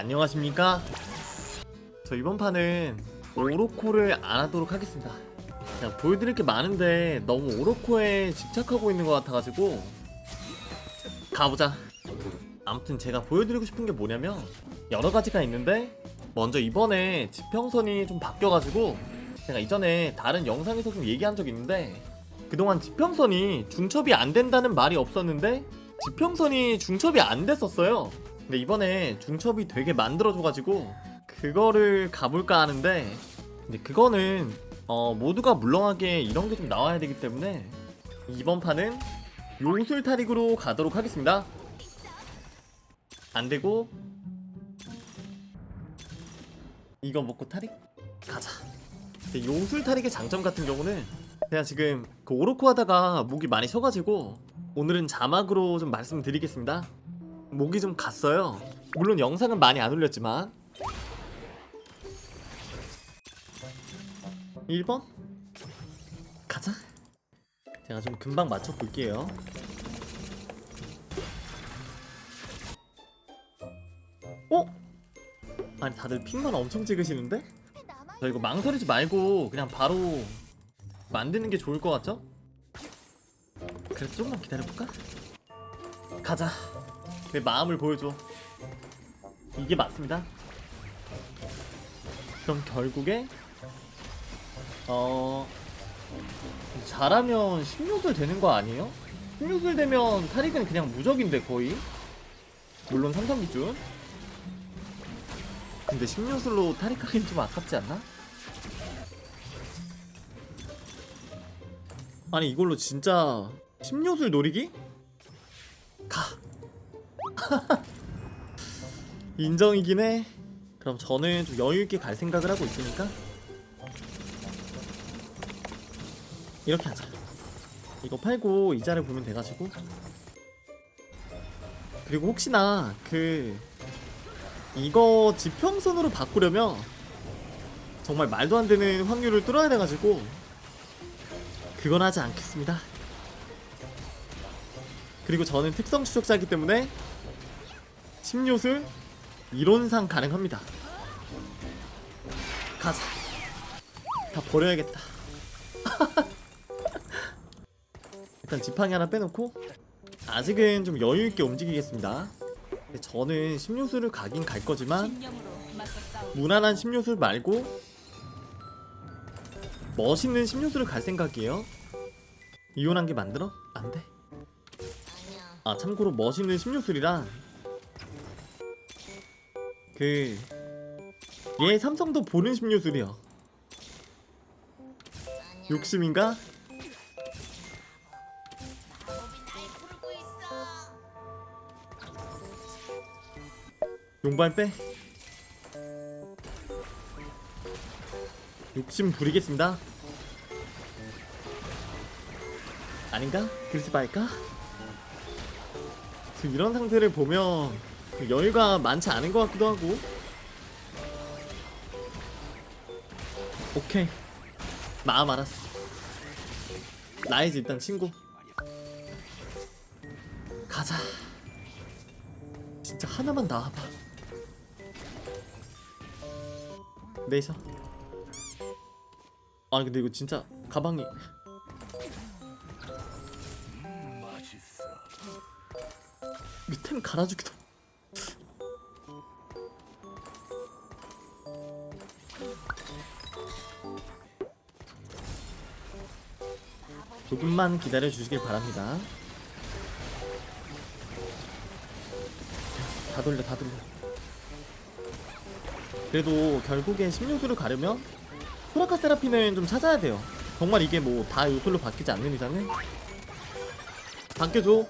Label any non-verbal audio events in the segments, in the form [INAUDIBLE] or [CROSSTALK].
안녕하십니까? 저 이번 판은 오로코를 안 하도록 하겠습니다. 그냥 보여드릴 게 많은데 너무 오로코에 집착하고 있는 것 같아가지고 가보자. 아무튼 제가 보여드리고 싶은 게 뭐냐면 여러 가지가 있는데 먼저 이번에 지평선이 좀 바뀌어가지고 제가 이전에 다른 영상에서 좀 얘기한 적이 있는데 그동안 지평선이 중첩이 안 된다는 말이 없었는데 지평선이 중첩이 안 됐었어요. 근데 이번에 중첩이 되게 만들어줘가지고 그거를 가볼까 하는데 근데 그거는 어, 모두가 물렁하게 이런 게 좀 나와야 되기 때문에 이번 판은 요술 타릭으로 가도록 하겠습니다. 안 되고 이거 먹고 타릭 가자. 근데 요술 타릭의 장점 같은 경우는 제가 지금 그 오로코 하다가 목이 많이 쉬어가지고 오늘은 자막으로 좀 말씀드리겠습니다. 목이 좀 갔어요. 물론 영상은 많이 안 올렸지만 1번 가자. 제가 좀 금방 맞춰 볼게요. 어? 아니 다들 핑만 엄청 찍으시는데? 저 이거 망설이지 말고 그냥 바로 만드는 게 좋을 것 같죠? 그래도 조금만 기다려볼까? 가자 내 마음을 보여줘 이게 맞습니다 그럼 결국에 어... 잘하면 16술 되는 거 아니에요? 16술 되면 타릭은 그냥 무적인데 거의 물론 삼성 기준 근데 16술로 타릭 하긴 좀 아깝지 않나? 아니 이걸로 진짜 16술 노리기? 가 [LAUGHS] 인정이긴 해. 그럼 저는 좀 여유 있게 갈 생각을 하고 있으니까. 이렇게 하자. 이거 팔고 이자를 보면 돼가지고. 그리고 혹시나 그 이거 지평선으로 바꾸려면 정말 말도 안 되는 확률을 뚫어야 돼가지고 그건 하지 않겠습니다. 그리고 저는 특성 추적자이기 때문에 10요술 이론상 가능합니다. 가자. 다 버려야겠다. [LAUGHS] 일단 지팡이 하나 빼놓고 아직은 좀 여유 있게 움직이겠습니다. 저는 10요술을 가긴 갈 거지만. 무난한 10요술 말고 멋있는 10요술을 갈 생각이에요. 이혼한 게 만들어? 안 돼. 아 참고로 멋있는 10요술이란 그얘 삼성도 보는 10요술이요. 욕심인가? 용발 빼. 욕심 부리겠습니다. 아닌가? 그러지 말까? 지금 이런 상태를 보면 그 여유가 많지 않은 것 같기도 하고. 오케이. 마음 알았어. 나이지 일단 친구. 가자. 진짜 하나만 나와봐. 네이셔. 아니 근데 이거 진짜 가방이 밑에는 갈아주기도 조금만 기다려 주시길 바랍니다 다 돌려 다 돌려 그래도 결국에 16수를 가려면 소라카 세라핀은 좀 찾아야 돼요. 정말 이게 뭐 다 요술로 바뀌지 않는 이상은 바뀌어줘.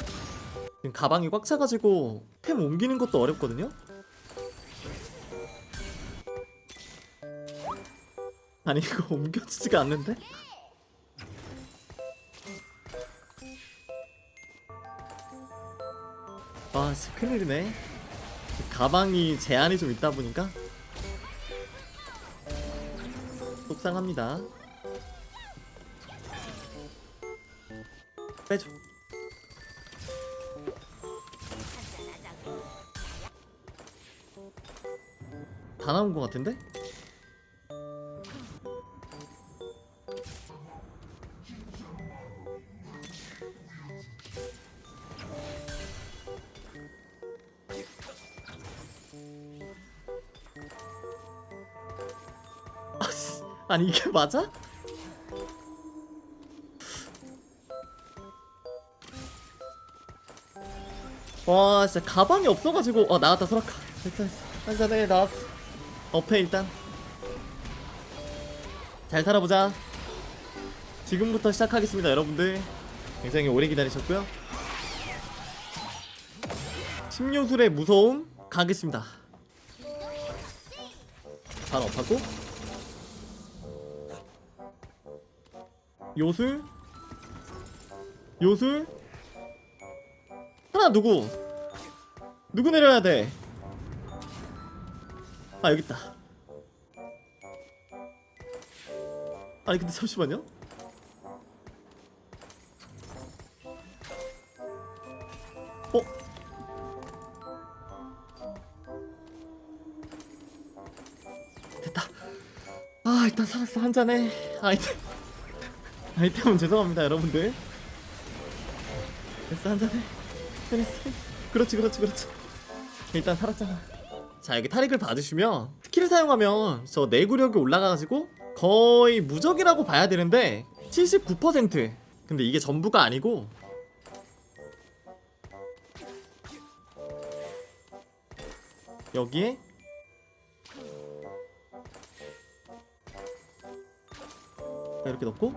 지금 가방이 꽉 차가지고 템 옮기는 것도 어렵거든요. 아니 이거 [LAUGHS] 옮겨지지가 않는데? 아 큰일이네. 가방이 제한이 좀 있다 보니까 속상합니다. 빼줘. 다 나온 것 같은데? 아니 이게 맞아? 와 진짜 가방이 없어가지고. 어 나왔다 소라카 됐어 됐어. 한잔해 나왔어 어페 일단. 잘 살아보자. 지금부터 시작하겠습니다 여러분들. 굉장히 오래 기다리셨고요. 심요술의 무서움 가겠습니다. 바로 업하고 요술 요술 하나 누구 누구 내려야 돼? 아 여기 있다. 아니 근데 잠시만요. 어? 됐다. 아 일단 살았어 한 잔에 아이템 아이템은 죄송합니다 여러분들. 됐어 한 잔에. 됐어. 그렇지 그렇지 그렇지. 일단 살았잖아. 자 여기 탈익을 받으시면 스킬을 사용하면 저 내구력이 올라가가지고 거의 무적이라고 봐야 되는데 79% 근데 이게 전부가 아니고 여기에 이렇게 넣고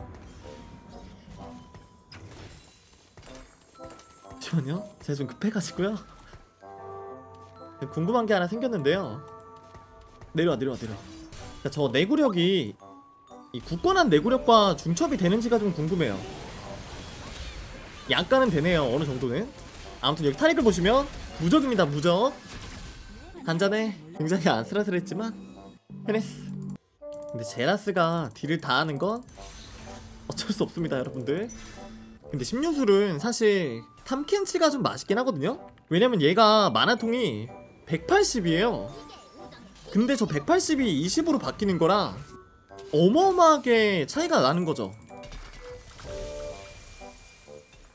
잠시만요 제가 좀 급해가지고요 궁금한 게 하나 생겼는데요. 내려와 내려와 내려와. 저 내구력이 이 굳건한 내구력과 중첩이 되는지가 좀 궁금해요. 약간은 되네요 어느 정도는. 아무튼 여기 타릭을 보시면 무적입니다 무적. 한잔에 굉장히 안쓰라스랬지만 해냈어. 근데 제라스가 딜을 다 하는 건 어쩔 수 없습니다 여러분들. 근데 심유술은 사실 탐켄치가 좀 맛있긴 하거든요. 왜냐면 얘가 마나통이 180이에요. 근데 저 180이 20으로 바뀌는 거라 어마어마하게 차이가 나는 거죠.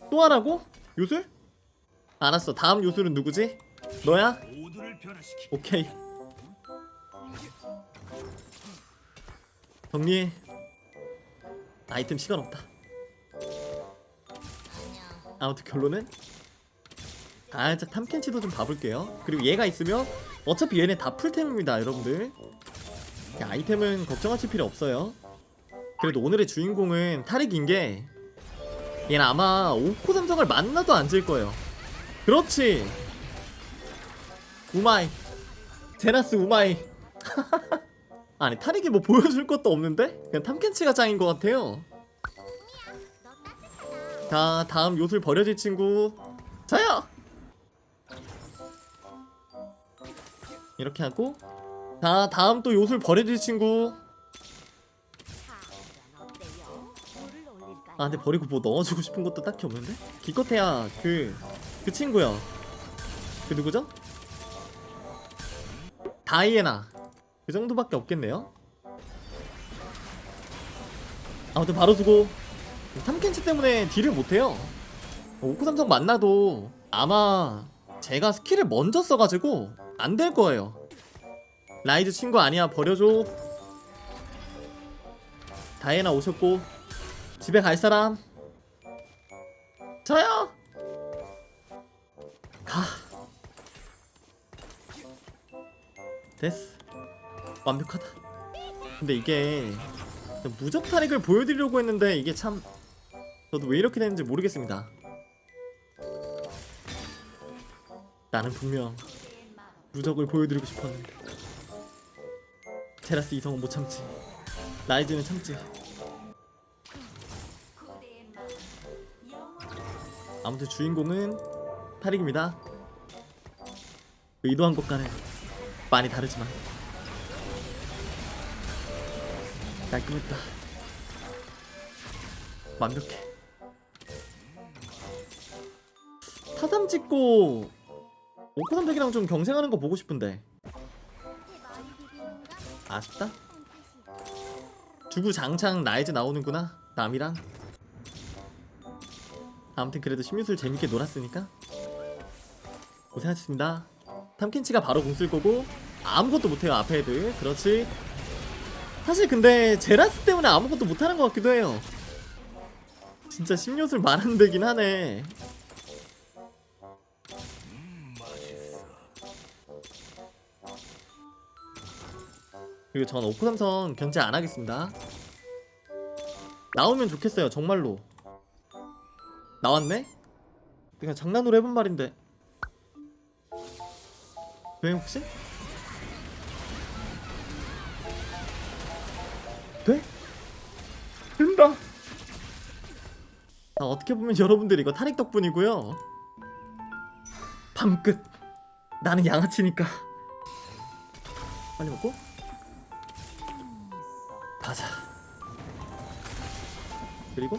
또 하라고? 요술? 알았어. 다음 요술은 누구지? 너야? 오케이. 정리해. 아이템 시간 없다. 아무튼 결론은 살짝 탐켄치도 좀 봐볼게요. 그리고 얘가 있으면 어차피 얘네 다 풀템입니다, 여러분들. 야, 아이템은 걱정하실 필요 없어요. 그래도 오늘의 주인공은 타릭인 게 얘는 아마 오코 삼성을 만나도 앉을 거예요. 그렇지. 우마이. 제나스 우마이. [LAUGHS] 아니 타릭이 뭐 보여줄 것도 없는데 그냥 탐켄치가 짱인 것 같아요. 자 다음 요술 버려질 친구. 저요. 이렇게 하고. 자 다음 또 요술 버려질 친구. 아 근데 버리고 뭐 넣어주고 싶은 것도 딱히 없는데? 기껏해야 그 그 친구요. 그 누구죠? 다이애나. 그 정도밖에 없겠네요. 아무튼 바로 수고 탐켄치 때문에 딜을 못해요. 오쿠삼성 만나도 아마 제가 스킬을 먼저 써가지고 안 될 거예요. 라이즈 친구 아니야 버려줘. 다이애나 오셨고 집에 갈 사람. 저요! 가. 됐어. 완벽하다. 근데 이게 무적 타릭을 보여드리려고 했는데 이게 참 저도 왜 이렇게 됐는지 모르겠습니다. 나는 분명 무적을 보여드리고 싶었는데. 테라스 이성은 못 참지. 라이즈는 참지. 아무튼 주인공은 타릭입니다. 의도한 것과는 많이 다르지만. 깔끔했다. 완벽해 타삼 찍고 오코삼백이랑 좀 경쟁하는 거 보고 싶은데. 아쉽다. 주구장창 라이즈 나오는구나 남이랑. 아무튼 그래도 심유술 재밌게 놀았으니까. 고생하셨습니다. 탐켄치가 바로 공 쓸 거고 아무것도 못해요 앞에 애들. 그렇지? 사실 근데 제라스 때문에 아무것도 못하는 것 같기도 해요. 진짜 심유술 많은 데긴 하네 그리고 전 오코 삼성 견제 안 하겠습니다. 나오면 좋겠어요, 정말로. 나왔네? 그냥 장난으로 해본 말인데. 왜 혹시? 돼? 된다. 아, 어떻게 보면 여러분들 이거 타릭 덕분이고요. 밤 끝. 나는 양아치니까. 빨리 먹고. 가자. 그리고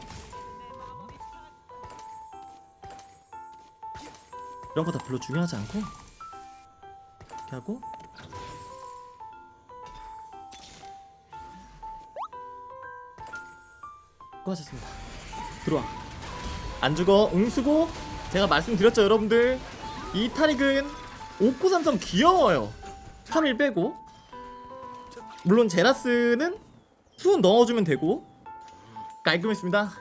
이런 거 다 별로 중요하지 않고 이렇게 하고 수고하셨습니다. 들어와. 안 죽어. 웅수고. 제가 말씀드렸죠, 여러분들. 이 타릭은 오코 삼성 귀여워요. 3일 빼고. 물론 제라스는 수은 넣어주면 되고 깔끔했습니다.